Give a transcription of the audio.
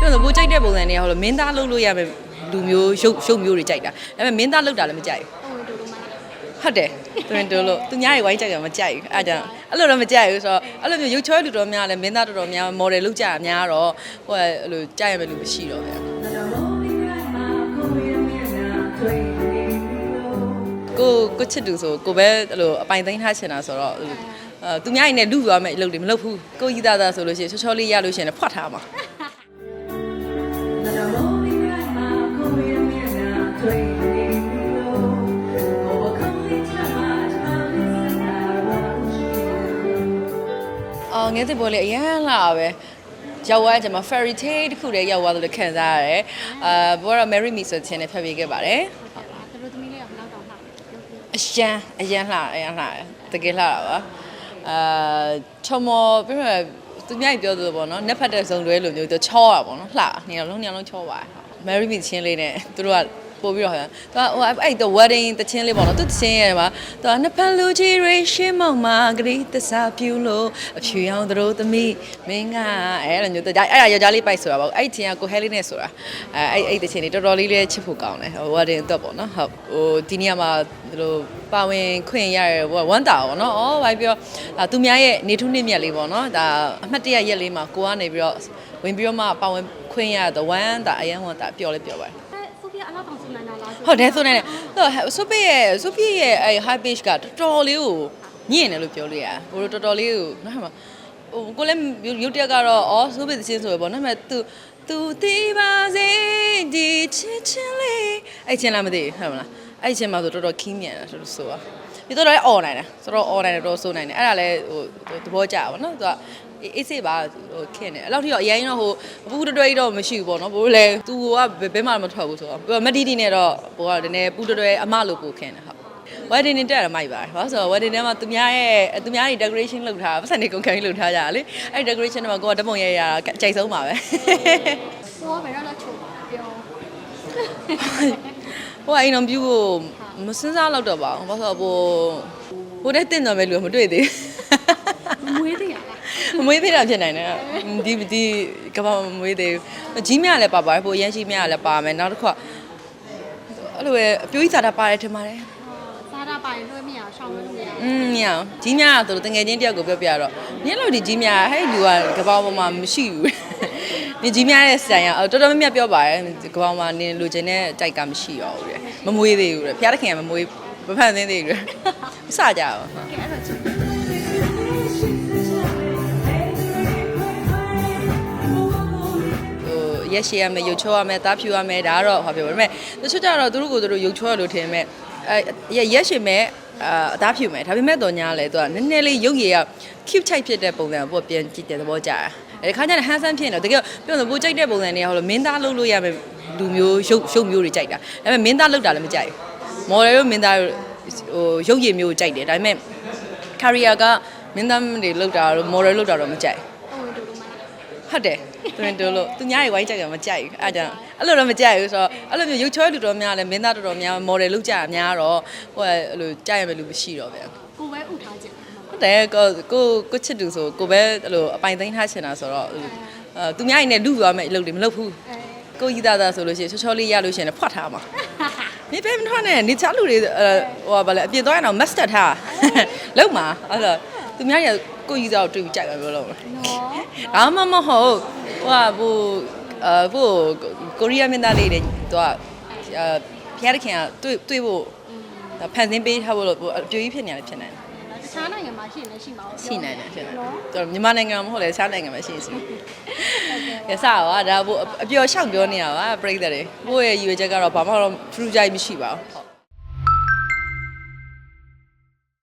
ပြောလို့ပိုကြိုက်တဲ့ပုံစံတွေကဟိုလိုမင်းသားလုပ်လို့ရမယ်လူမျိုးရုပ်ရုပ်မျိုးတွေကြိုက်တာဒါပေမဲ့မင်းသားလုပ်တာလည်းမကြိုက်ဘူးဟုတ်တယ်တွင်တိုးလို့သူများတွေဝိုင်းကြိုက်တာမကြိုက်ဘူးအဲဒါကြောင့်အဲ့လိုတော့မကြိုက်ဘူးဆိုတော့အဲ့လိုမျိုးရုပ်ချောလူတော်များလည်းမင်းသားတော်တော်များမော်ဒယ်လုပ်ကြတာများတော့ဟိုကအဲ့လိုကြိုက်ရမယ်လူမရှိတော့ဗျာကိုကိုချစ်သူဆိုကိုပဲအဲ့လိုအပိုင်သိမ်းထားချင်တာဆိုတော့အဲ့လိုအဲသူများရင်လည်းလူရမယ်အလုပ်တွေမလုပ်ဘူးကိုကြီးသားသားဆိုလို့ရှိရင်ချောချောလေးရလို့ရှိရင်လည်းဖွက်ထားမှာ အော်ငယ်တဲ့ပေါ်လေအရန်လာပဲရောက်သွားကြမှာ fairy tale တခုတည်းရောက်သွားတယ်လို့ခံစားရတယ်အာဘောတော့ marry me ဆိုတဲ့ချင်းနဲ့ဖတ်ပေးခဲ့ပါတယ်အရန်အရန်လှအရန်လှတကယ်လှတာပါအာချောမောပြမ သူများကြီးပြောသလိုပေါ့နော်နက်ဖတ်တဲ့ဇုံတွဲလိုမျိုးသူချောတာပေါ့နော်လှနေရာလုံးနေရာလုံးချောပါတယ် marry me ချင်းလေးနဲ့သူတို့က ပို့ပြီးတော့ဟိုသူကဟိုအဲ့တော့ wedding တချင်းလေးပေါ့နော်သူတချင်းရဲ့မှာသူကနှစ်ဖက်လူကြီးရေရှင်းမောင်မာဂရီသစာပြူလို့အဖြူရောင်သူတို့သမီးမင်းကအဲ့လိုမျိုးသူအဲ့ဒါယောက်ျားလေးပိုက်ဆိုတာပေါ့အဲ့ချင်းကကိုဟဲလေးနဲ့ဆိုတာအဲ့အဲ့တချင်းလေးတော်တော်လေးလေးချစ်ဖို့ကောင်းတယ်ဟို wedding အတွက်ပေါ့နော်ဟုတ်ဟိုဒီနေ့မှာသူတို့ပါဝင်ခွင့်ရရဟိုဝမ်းတာပေါ့နော်ဩဘာပြောဒါသူများရဲ့နေထုနှစ်မြတ်လေးပေါ့နော်ဒါအမှတ်တရရက်လေးမှာကိုကနေပြီးတော့ဝင်ပြီးတော့မှပါဝင်ခွင့်ရတဲ့ဝမ်းတာအရန်ဝမ်းတာပျော်လေးပျော်ပါတယ် ဟုတ်တယ်ဆိုနေတယ်ဆိုဆိုပီရဲ့ဆိုပီရဲ့အဲ high page ကတော်တော်လေးကိုညင်တယ်လို့ပြောလို့ရတယ်ဘို့တော်တော်လေးကိုနော်မှာဟိုကိုလည်းရုပ်တက်ကတော့အော်ဆိုပီသချင်းဆိုရပေါ့နော်မှာ तू तू တီးပါစေဒီချစ်ချင်းလေးအဲ့ချင်းလားမသိဘူးဟုတ်မလား အဲ့ချင်းမှာဆိုတော်တော်ခင်းမြန်တာတော်တော်ဆိုပါပြီးတော့လည်း online တယ်ဆိုတော့ online တယ်တော်တော်ဆိုနိုင်တယ်အဲ့ဒါလည်းဟိုသဘောကျပါဘောနော် तू ကအေးစေးပါဟိုခင်းတယ်အဲ့လောက်ထိတော့အရင်တော့ဟိုအပူတတွဲတော့မရှိဘူးပေါ့နော်ဘို့လည်း तू ကဘယ်မှမထွက်ဘူးဆိုတော့ပြီးတော့မတီတီနဲ့တော့ဘို့ကနည်းနည်းပူတတွဲအမလို့ပို့ခင်းတယ်ဟုတ် wedding နဲ့တက်ရမိုက်ပါတယ်။ဘာလို့ဆိုတော့ wedding ထဲမှာသူများရဲ့သူများတွေ decoration လုပ်ထားတာပတ်စံတွေကုန်ခံပြီးလုပ်ထားကြတာလေ။အဲ့ဒီ decoration ထဲမှာကိုကတပုံရဲရတာအကြိုက်ဆုံးပါပဲဟိုကဘယ်တော့လဲချိုပြော။ ဟိုကအိမ်တော်ပြူကိုမစင်းစားတော့တော့ပါဘူး။ဘာလို့ဆိုတော့ဟိုဟိုတဲ့တင်တော်မဲ့လူကမတွေ့သေးမမွေးသေးရလားဘူး။မမွေးသေးတာဖြစ်နိုင်တယ်။ဒီဒီကမ္ဘာမမွေးသေးဘူး။ကြီးမြလည်းပါပါတယ်။ဟိုရန်ရှိမြလည်းပါမယ်။နောက်တစ်ခါအဲ့လိုပဲအပြိုးကြီးစားတာပါတယ်ထင်ပါတယ်။စားတာပိုင်လွှဲမရအောင်ရှောင်းလို့မရအောင်อืมညောင်ကြီးများကသူတို့တငယ်ချင်းတယောက်ကိုပြောပြတော့နင်းလို့ဒီကြီးများဟဲ့လူကကပောင်းပေါ်မှာမရှိဘူး နင်ကြီးများရဲ့ဆိုင်ကတော်တော်များများပြောပါတယ်ကပောင်းမှာနင်လူချင်းတဲ့တိုက်ကမရှိရောဘူးတဲ့မမွေးသေးဘူးတဲ့ဖျားတခင်ကမမွေးမဖန်သင်းသေးဘူးတဲ့မစကြဘူးကဲအဲ့တော့ချိုဟိုရက်ရှည်ရမယ်ရုပ်ချောရမယ်သားဖြူရမယ်ဒါကတော့ဟောပြောပါမယ်တချို့ကြတော့သူတို့ကိုသူတို့ရုပ်ချောရလို့ထင်မဲ့အဲရက်ရှည်မဲ့အာအသားဖြူမယ်ဒါပေမဲ့တော့ညာလဲသူကနည်းနည်းလေးရုပ်ရည်က cute type ဖြစ်တဲ့ပုံစံကိုပြန်ကြည့်တဲ့သဘောကြာတယ်အဲ ဒီခါကျရင် handsome ဖြစ်နေတော့တကယ်ပြောလို့ပိုကြိုက်တဲ့ပုံစံတွေကဟိုလိုမင်းသားလုပ်လို့ရမယ်လူမျိုးရုပ်ရုပ်မျိုးတွေကြိုက်တာဒါပေမဲ့မင်းသားလုပ်တာလည်းမကြိုက်ဘူးမော်ဒယ်တို့မင်းသားဟိုရုပ်ရည်မျိုးကိုကြိုက်တယ်ဒါပေမဲ့ career ကမင်းသားတွေလုပ်တာတော့ model လုပ်တာတော့မကြိုက်ဘူးဟိုတူတူမလားဟုတ်တယ်တွင်တိုးလို့သူများတွေဝိုင်းကြိုက်တာမကြိုက်ဘူးအဲဒါကြောင့်အဲ့လိုတော့မကြိုက်ဘူးဆိုတော့အဲ့လိုမျိုးရုပ်ချောလူတော်များလည်းမင်းသားတော်တော်များမော်ဒယ်လုပ်ကြတာများတော့ဟိုကအဲ့လိုကြိုက်ရမယ်လူမရှိတော့ဗျာကိုပဲဥထားခြင်းဟု တ်တယ်ကိုကိုကိုချစ်သူဆိုကိုပဲအဲ့လိုအပိုင်သိမ်းထားချင်တာဆိုတော့အဲသူများရင်လည်းလူရမယ်အလုပ်တွေမလုပ်ဘူးအဲကိုကြီးသားသားဆိုလို့ရှိရင်ချောချောလေးရလို့ရှိရင်လည်းဖွက်ထားမှာနေပဲမထွက်နဲ့နေချလူတွေအဲဟိုကဘာလဲအပြင်သွားရင်တော့ master ထားလုံးမှာအဲ့တော့သူများတွေကကိုကြီးသားကိုတွေ့ပြီးကြိုက်မှာပြောလို့နော်ဒါမှမဟုတ်ဟိုဟာဟိုအဟိုကိုရီးယားမင်းသားလေးတွေသူကအာဖျားတခင်ကတွေ့တွေ့ဖို့ဒါဖန်ဆင်းပေးထားဖို့လို့ဟိုအပြိုကြီးဖြစ်နေရတယ်ဖြစ်နေတယ်တ ခြားနိုင်ငံမှာရှိနေရှိမှာရှိနေတယ်ဖြစ်နေတယ်နော်တော်မြန်မာနိုင်ငံမှာမဟုတ်လေတခြားနိုင်ငံမှာရှိနေစီရစပါဒါဟိုအပျော်လျှောက်ပြောနေတာပါပြိတ္တတွေကိုယ့်ရဲ့ရည်ရွယ်ချက်ကတော့ဘာမှတော့ထူးခြားမရှိပါဘူး